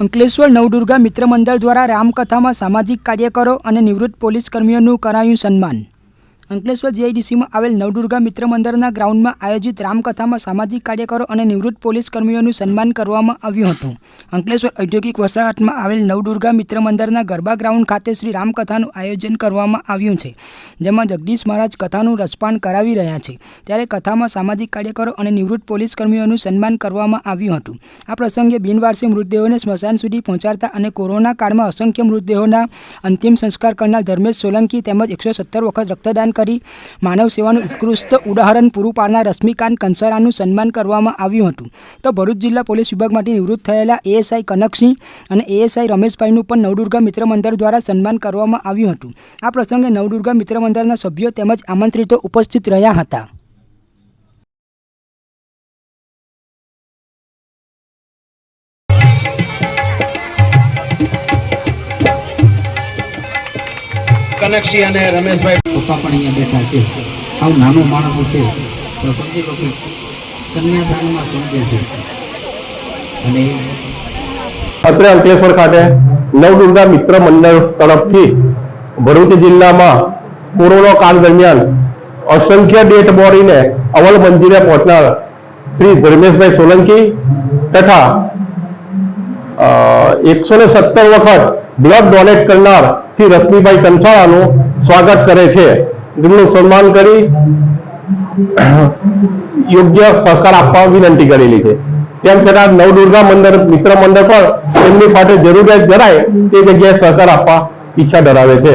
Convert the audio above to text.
અંકલેશ્વર નવદુર્ગા મિત્ર મંડળ દ્વારા રામકથામાં સામાજિક કાર્યકરો અને નિવૃત્ત પોલીસ કર્મીઓનું કરાયું સન્માન. અંકલેશ્વર જીઆઈડીસીમાં આવેલ નવદુર્ગા મિત્ર મંદિરના ગ્રાઉન્ડમાં આયોજિત રામકથામાં સામાજિક કાર્યકરો અને નિવૃત્ત પોલીસ કર્મીઓનું સન્માન કરવામાં આવ્યું હતું. અંકલેશ્વર ઔદ્યોગિક વસાહતમાં આવેલ નવદુર્ગા મિત્ર મંદિરના ગરબા ગ્રાઉન્ડ ખાતે શ્રી રામકથાનું આયોજન કરવામાં આવ્યું છે, જેમાં જગદીશ મહારાજ કથાનું રસપાન કરાવી રહ્યા છે. ત્યારે કથામાં સામાજિક કાર્યકરો અને નિવૃત્ત પોલીસ કર્મીઓનું સન્માન કરવામાં આવ્યું હતું. આ પ્રસંગે બિનવારસી મૃતદેહોને સ્મશાન સુધી પહોંચાડતા અને કોરોના કાળમાં અસંખ્ય મૃતદેહોના અંતિમ સંસ્કાર કરનાર ધર્મેશ સોલંકી તેમજ એકસો સત્તર વખત રક્તદાન કરી માનવ સેવાનું ઉત્કૃષ્ટ ઉદાહરણ પૂરું પાડનાર રશ્મિકાંત કંસારાનું સન્માન કરવામાં આવ્યું હતું. તો ભરૂચ જિલ્લા પોલીસ વિભાગમાંથી નિવૃત્ત થયેલા એએસઆઈ કનકસિંહ અને એએસઆઈ રમેશભાઈનું પણ નવદુર્ગા મિત્ર મંડળ દ્વારા સન્માન કરવામાં આવ્યું હતું. આ પ્રસંગે નવદુર્ગા મિત્ર મંડળના સભ્યો તેમજ આમંત્રિતો ઉપસ્થિત રહ્યા હતા. કનકસિંહ અને રમેશભાઈ પપ્પા પણ અહીંયા બેઠા છે. આવું નાનું માણસ છે. તો સમજી લો કે કન્યાદાનમાં સમજે છે. અને અત્રે અંકલેશ્વર ખાતે નવદુર્ગા મિત્ર મંડળ તરફથી ભરૂચ જિલ્લામાં કોરોના કાળ દરમિયાન અસંખ્ય ડેટ બોડીને અવલ મંદિરે પહોંચનાર શ્રી ધર્મેશભાઈ સોલંકી તથા એકસો ને સત્તર વખત બ્લડ ડોનેટ કરનાર શ્રી રશ્મિભાઈ કંસાળાનું સ્વાગત કરે છે. જેમનું સન્માન કરી યોગ્ય સહકાર આપવા વિનંતી કરેલી છે. તેમ છતાં નવદુર્ગા મંદિર, મિત્ર મંડળ પણ એમની માટે જરૂરિયાત જણાય તે જગ્યાએ સહકાર આપવા ઈચ્છા ધરાવે છે.